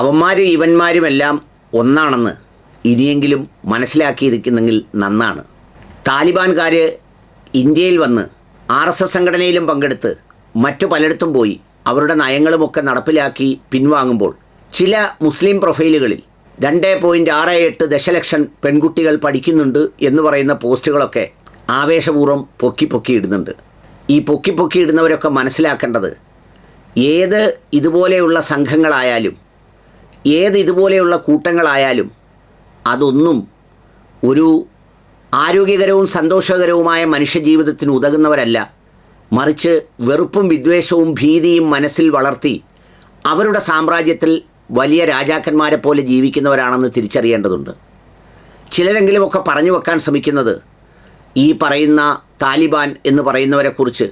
അവന്മാരും ഇവന്മാരുമെല്ലാം ഒന്നാണെന്ന് ഇനിയെങ്കിലും മനസ്സിലാക്കിയിരിക്കുന്നെങ്കിൽ നന്നാണ്. താലിബാൻകാർ ഇന്ത്യയിൽ വന്ന് ആർ എസ് എസ് സംഘടനയിലും പങ്കെടുത്ത് മറ്റു പലയിടത്തും പോയി അവരുടെ നയങ്ങളുമൊക്കെ നടപ്പിലാക്കി പിൻവാങ്ങുമ്പോൾ ചില മുസ്ലിം പ്രൊഫൈലുകളിൽ രണ്ട് പോയിന്റ് ആറ് എട്ട് ദശലക്ഷം പെൺകുട്ടികൾ പഠിക്കുന്നുണ്ട് എന്ന് പറയുന്ന പോസ്റ്റുകളൊക്കെ ആവേശപൂർവം പൊക്കി പൊക്കി ഇടുന്നുണ്ട്. ഈ പൊക്കി പൊക്കി ഇടുന്നവരൊക്കെ മനസ്സിലാക്കേണ്ടത് ഏത് ഇതുപോലെയുള്ള സംഘങ്ങളായാലും ഏത് ഇതുപോലെയുള്ള കൂട്ടങ്ങളായാലും അതൊന്നും ഒരു ആരോഗ്യകരവും സന്തോഷകരവുമായ മനുഷ്യജീവിതത്തിന് ഉതകുന്നവരല്ല. മറിച്ച് വെറുപ്പും വിദ്വേഷവും ഭീതിയും മനസ്സിൽ വളർത്തി അവരുടെ സാമ്രാജ്യത്തിൽ വലിയ രാജാക്കന്മാരെ പോലെ ജീവിക്കുന്നവരാണെന്ന് തിരിച്ചറിയേണ്ടതുണ്ട്. ചിലരെങ്കിലുമൊക്കെ പറഞ്ഞു വെക്കാൻ ശ്രമിക്കുന്നത് ഈ പറയുന്ന താലിബാൻ എന്ന് പറയുന്നവരെക്കുറിച്ച്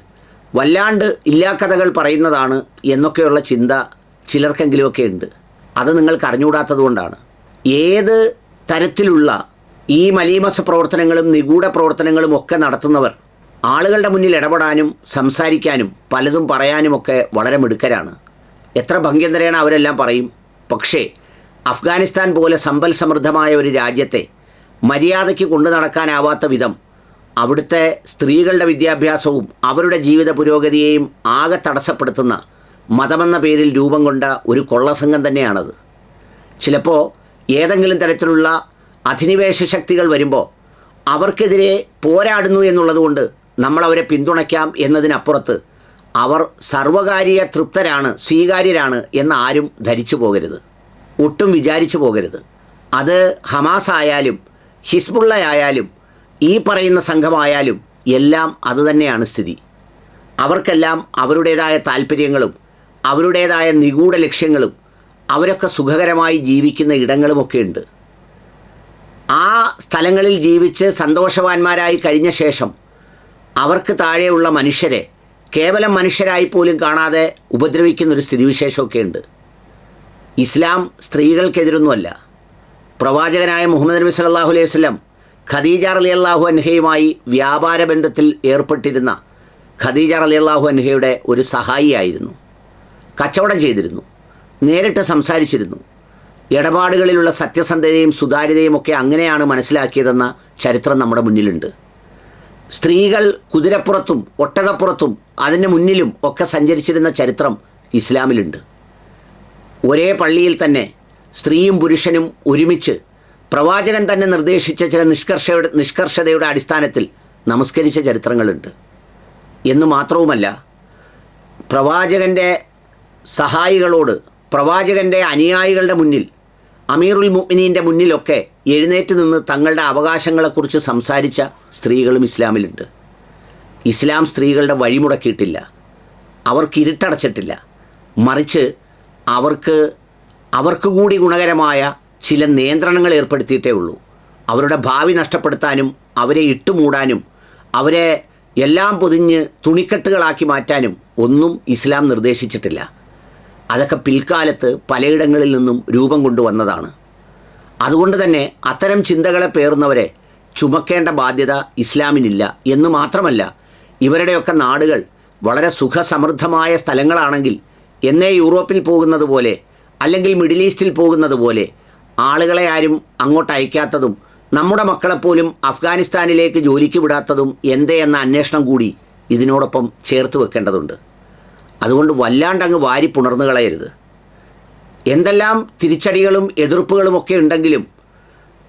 വല്ലാണ്ട് ഇല്ലാക്കഥകൾ പറയുന്നതാണ് എന്നൊക്കെയുള്ള ചിന്ത ചിലർക്കെങ്കിലുമൊക്കെ ഉണ്ട്. അത് നിങ്ങൾക്ക് അറിഞ്ഞുകൂടാത്തത് കൊണ്ടാണ്. ഏത് തരത്തിലുള്ള ഈ മലീമസ പ്രവർത്തനങ്ങളും നിഗൂഢ പ്രവർത്തനങ്ങളും ഒക്കെ നടത്തുന്നവർ ആളുകളുടെ മുന്നിൽ ഇടപെടാനും സംസാരിക്കാനും പലതും പറയാനുമൊക്കെ വളരെ മിടുക്കരാണ്. എത്ര ഭംഗ്യന്തരേണ അവരെല്ലാം പറയും. പക്ഷേ അഫ്ഗാനിസ്ഥാൻ പോലെ സമ്പൽ സമൃദ്ധമായ ഒരു രാജ്യത്തെ മര്യാദയ്ക്ക് കൊണ്ടു നടക്കാനാവാത്ത വിധം അവിടുത്തെ സ്ത്രീകളുടെ വിദ്യാഭ്യാസവും അവരുടെ ജീവിത പുരോഗതിയെയും ആകെ തടസ്സപ്പെടുത്തുന്ന മതമെന്ന പേരിൽ രൂപം കൊണ്ട ഒരു കൊള്ളസംഘം തന്നെയാണത്. ചിലപ്പോൾ ഏതെങ്കിലും തരത്തിലുള്ള അധിനിവേശ ശക്തികൾ വരുമ്പോൾ അവർക്കെതിരെ പോരാടുന്നു എന്നുള്ളതുകൊണ്ട് നമ്മളവരെ പിന്തുണയ്ക്കാം എന്നതിനപ്പുറത്ത് അവർ സർവകാര്യ തൃപ്തരാണ് സ്വീകാര്യരാണ് എന്ന് ആരും ധരിച്ചു പോകരുത്. ഒട്ടും വിചാരിച്ചു പോകരുത്. അത് ഹമാസ് ആയാലും ഹിസ്ബുള്ള ആയാലും ഈ പറയുന്ന സംഘമായാലും എല്ലാം അതുതന്നെയാണ് സ്ഥിതി. അവർക്കെല്ലാം അവരുടേതായ താല്പര്യങ്ങളും അവരുടേതായ നിഗൂഢ ലക്ഷ്യങ്ങളും അവരൊക്കെ സുഖകരമായി ജീവിക്കുന്ന ഇടങ്ങളുമൊക്കെ ഉണ്ട് ആ സ്ഥലങ്ങളിൽ ജീവിച്ച് സന്തോഷവാന്മാരായി കഴിഞ്ഞ ശേഷം അവർക്ക് താഴെയുള്ള മനുഷ്യരെ കേവലം മനുഷ്യരായി പോലും കാണാതെ ഉപദ്രവിക്കുന്നൊരു സ്ഥിതിവിശേഷമൊക്കെ ഉണ്ട് ഇസ്ലാം സ്ത്രീകൾക്കെതിരൊന്നുമല്ല. പ്രവാചകനായ മുഹമ്മദ് നബി സല്ലല്ലാഹു അലൈഹി വസ്ലം ഖദീജ അലി അള്ളാഹു അൻഹയുമായി വ്യാപാര ബന്ധത്തിൽ ഏർപ്പെട്ടിരുന്ന ഖദീജ അലി അള്ളാഹു അൻഹയുടെ ഒരു സഹായിയായിരുന്നു. കച്ചവടം ചെയ്തിരുന്നു. നേരിട്ട് സംസാരിച്ചിരുന്നു. ഇടപാടുകളിലുള്ള സത്യസന്ധതയും സുതാര്യതയും ഒക്കെ അങ്ങനെയാണ് മനസ്സിലാക്കിയതെന്ന ചരിത്രം നമ്മുടെ മുന്നിലുണ്ട്. സ്ത്രീകൾ കുതിരപ്പുറത്തും ഒട്ടകപ്പുറത്തും അതിന് മുന്നിലും ഒക്കെ സഞ്ചരിച്ചിരുന്ന ചരിത്രം ഇസ്ലാമിലുണ്ട്. ഒരേ പള്ളിയിൽ തന്നെ സ്ത്രീയും പുരുഷനും ഒരുമിച്ച് പ്രവാചകൻ തന്നെ നിർദ്ദേശിച്ച ചില നിഷ്കർഷയുടെ നിഷ്കർഷതയുടെ അടിസ്ഥാനത്തിൽ നമസ്കരിച്ച ചരിത്രങ്ങളുണ്ട്. എന്ന് മാത്രവുമല്ല പ്രവാചകന്റെ സഹായികളോട് പ്രവാചകന്റെ അനുയായികളുടെ മുന്നിൽ അമീറുൽ മുഅ്മിനീന്റെ മുന്നിലൊക്കെ എഴുന്നേറ്റ് നിന്ന് തങ്ങളുടെ അവകാശങ്ങളെക്കുറിച്ച് സംസാരിച്ച സ്ത്രീകളും ഇസ്ലാമിലുണ്ട്. ഇസ്ലാം സ്ത്രീകളുടെ വഴിമുടക്കിയിട്ടില്ല. അവർക്ക് ഇരുട്ടടച്ചിട്ടില്ല. മറിച്ച് അവർക്ക് അവർക്ക് കൂടി ഗുണകരമായ ചില നിയന്ത്രണങ്ങൾ ഏർപ്പെടുത്തിയിട്ടേ ഉള്ളൂ. അവരുടെ ഭാവി നഷ്ടപ്പെടുത്താനും അവരെ ഇട്ടുമൂടാനും അവരെ എല്ലാം പൊതിഞ്ഞ് തുണിക്കെട്ടുകളാക്കി മാറ്റാനും ഒന്നും ഇസ്ലാം നിർദ്ദേശിച്ചിട്ടില്ല. അതൊക്കെ പിൽക്കാലത്ത് പലയിടങ്ങളിൽ നിന്നും രൂപം കൊണ്ടുവന്നതാണ്. അതുകൊണ്ട് തന്നെ അത്തരം ചിന്തകളെ പേറുന്നവരെ ചുമക്കേണ്ട ബാധ്യത ഇസ്ലാമിനില്ല എന്ന് മാത്രമല്ല ഇവരുടെയൊക്കെ നാടുകൾ വളരെ സുഖസമൃദ്ധമായ സ്ഥലങ്ങളാണെങ്കിൽ എന്നേ യൂറോപ്പിൽ പോകുന്നത് പോലെ അല്ലെങ്കിൽ മിഡിൽ ഈസ്റ്റിൽ പോകുന്നത് പോലെ ആളുകളെ ആരും അങ്ങോട്ട് അയക്കാത്തതും നമ്മുടെ മക്കളെപ്പോലും അഫ്ഗാനിസ്ഥാനിലേക്ക് ജോലിക്ക് വിടാത്തതും എന്തേ എന്ന അന്വേഷണം കൂടി ഇതിനോടൊപ്പം ചേർത്ത് വെക്കേണ്ടതുണ്ട്. അതുകൊണ്ട് വല്ലാണ്ടങ്ങ് വാരി പുണർന്നു കളയരുത്. എന്തെല്ലാം തിരിച്ചടികളും എതിർപ്പുകളും ഒക്കെ ഉണ്ടെങ്കിലും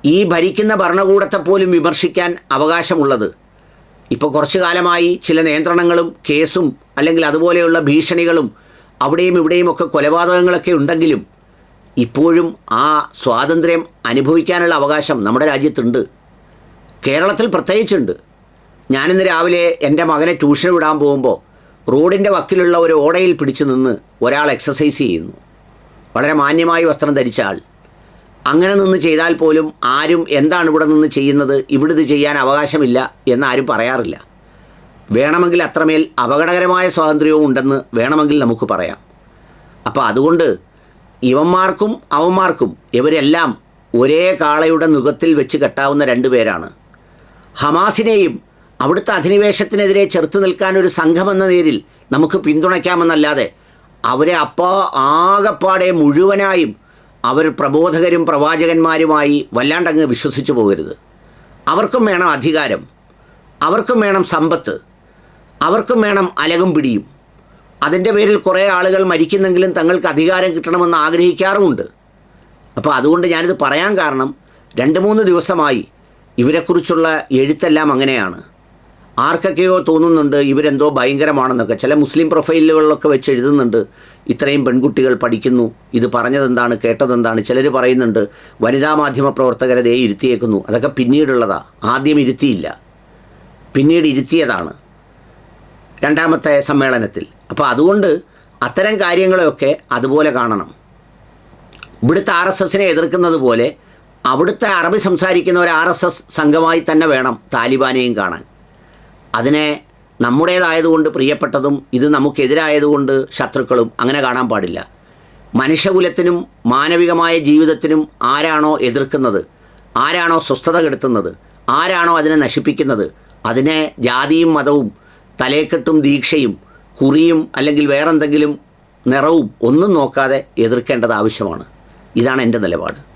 ഈ ഭരിക്കുന്ന ഭരണകൂടത്തെ പോലും വിമർശിക്കാൻ അവകാശമുള്ളത്. ഇപ്പോൾ കുറച്ചു കാലമായി ചില നിയന്ത്രണങ്ങളും കേസും അല്ലെങ്കിൽ അതുപോലെയുള്ള ഭീഷണികളും അവിടെയും ഇവിടെയുമൊക്കെ കൊലപാതകങ്ങളൊക്കെ ഉണ്ടെങ്കിലും ഇപ്പോഴും ആ സ്വാതന്ത്ര്യം അനുഭവിക്കാനുള്ള അവകാശം നമ്മുടെ രാജ്യത്തുണ്ട്. കേരളത്തിൽ പ്രത്യേകിച്ചുണ്ട്. ഞാനിന്ന് രാവിലെ എന്റെ മകനെ ട്യൂഷൻ വിടാൻ പോകുമ്പോൾ റോഡിന്റെ വക്കിലുള്ള ഒരു ഓടയിൽ പിടിച്ചു നിന്ന് ഒരാൾ എക്സസൈസ് ചെയ്യുന്നു. വളരെ മാന്യമായി വസ്ത്രം ധരിച്ച ആൾ. അങ്ങനെ നിന്ന് ചെയ്താൽ പോലും ആരും എന്താണ് ഇവിടെ നിന്ന് ചെയ്യുന്നത്? ഇവിടെ ഇത് ചെയ്യാൻ അവകാശമില്ല എന്ന് ആരും പറയാറില്ല. വേണമെങ്കിൽ അത്രമേൽ അപകടകരമായ സ്വാതന്ത്ര്യവും ഉണ്ടെന്ന് വേണമെങ്കിൽ നമുക്ക് പറയാം. അപ്പോൾ അതുകൊണ്ട് ഇവന്മാർക്കും അവന്മാർക്കും ഇവരെല്ലാം ഒരേ കാളയുടെ നുഖത്തിൽ വെച്ച് കെട്ടാവുന്ന രണ്ടുപേരാണ്. ഹമാസിനെയും അവിടുത്തെ അധിനിവേശത്തിനെതിരെ ചെറുത്ത് നിൽക്കാൻ ഒരു സംഘമെന്ന നേരിൽ നമുക്ക് പിന്തുണയ്ക്കാമെന്നല്ലാതെ അവരെ അപ്പോൾ ആകപ്പാടെ മുഴുവനായും അവർ പ്രബോധകരും പ്രവാചകന്മാരുമായി വല്ലാണ്ടങ്ങ് വിശ്വസിച്ചു പോകരുത്. അവർക്കും വേണം അധികാരം അവർക്കും വേണം സമ്പത്ത് അവർക്കും വേണം അലകും പിടിയും. അതിന്റെ പേരിൽ കുറേ ആളുകൾ മരിക്കുന്നെങ്കിലും തങ്ങൾക്ക് അധികാരം കിട്ടണമെന്ന് ആഗ്രഹിക്കാറുമുണ്ട്. അപ്പോൾ അതുകൊണ്ട് ഞാനിത് പറയാൻ കാരണം രണ്ട് മൂന്ന് ദിവസമായി ഇവരെക്കുറിച്ചുള്ള എഴുത്തെല്ലാം അങ്ങനെയാണ്. ആർക്കൊക്കെയോ തോന്നുന്നുണ്ട് ഇവരെന്തോ ഭയങ്കരമാണെന്നൊക്കെ. ചില മുസ്ലിം പ്രൊഫൈലുകളിലൊക്കെ വെച്ച് എഴുതുന്നുണ്ട് ഇത്രയും പെൺകുട്ടികൾ പഠിക്കുന്നു ഇത് പറഞ്ഞതെന്താണ് കേട്ടതെന്താണ്? ചിലർ പറയുന്നുണ്ട് വനിതാ മാധ്യമ പ്രവർത്തകരെ ദേ ഇരുത്തിയേക്കുന്നു. അതൊക്കെ പിന്നീടുള്ളതാ. ആദ്യം ഇരുത്തിയില്ല. പിന്നീട് ഇരുത്തിയതാണ് രണ്ടാമത്തെ സമ്മേളനത്തിൽ. അപ്പോൾ അതുകൊണ്ട് അത്തരം കാര്യങ്ങളെയൊക്കെ അതുപോലെ കാണണം. ഇവിടുത്തെ ആർ എസ് എസിനെ എതിർക്കുന്നത് പോലെ അവിടുത്തെ അറബി സംസാരിക്കുന്ന ഒരു ആർ എസ് എസ് സംഘമായി തന്നെ വേണം താലിബാനെയും കാണാൻ. അതിനെ നമ്മുടേതായതുകൊണ്ട് പ്രിയപ്പെട്ടതും ഇത് നമുക്കെതിരായതുകൊണ്ട് ശത്രുക്കളും അങ്ങനെ കാണാൻ പാടില്ല. മനുഷ്യകുലത്തിനും മാനവികമായ ജീവിതത്തിനും ആരാണോ എതിർക്കുന്നത്? ആരാണോ സ്വസ്ഥത കെടുത്തുന്നത്? ആരാണോ അതിനെ നശിപ്പിക്കുന്നത്? അതിനെ ജാതിയും മതവും തലേക്കെട്ടും ദീക്ഷയും കുറിയും അല്ലെങ്കിൽ വേറെന്തെങ്കിലും നിറവും ഒന്നും നോക്കാതെ എതിർക്കേണ്ടത് ആവശ്യമാണ്. ഇതാണ് എന്റെ നിലപാട്.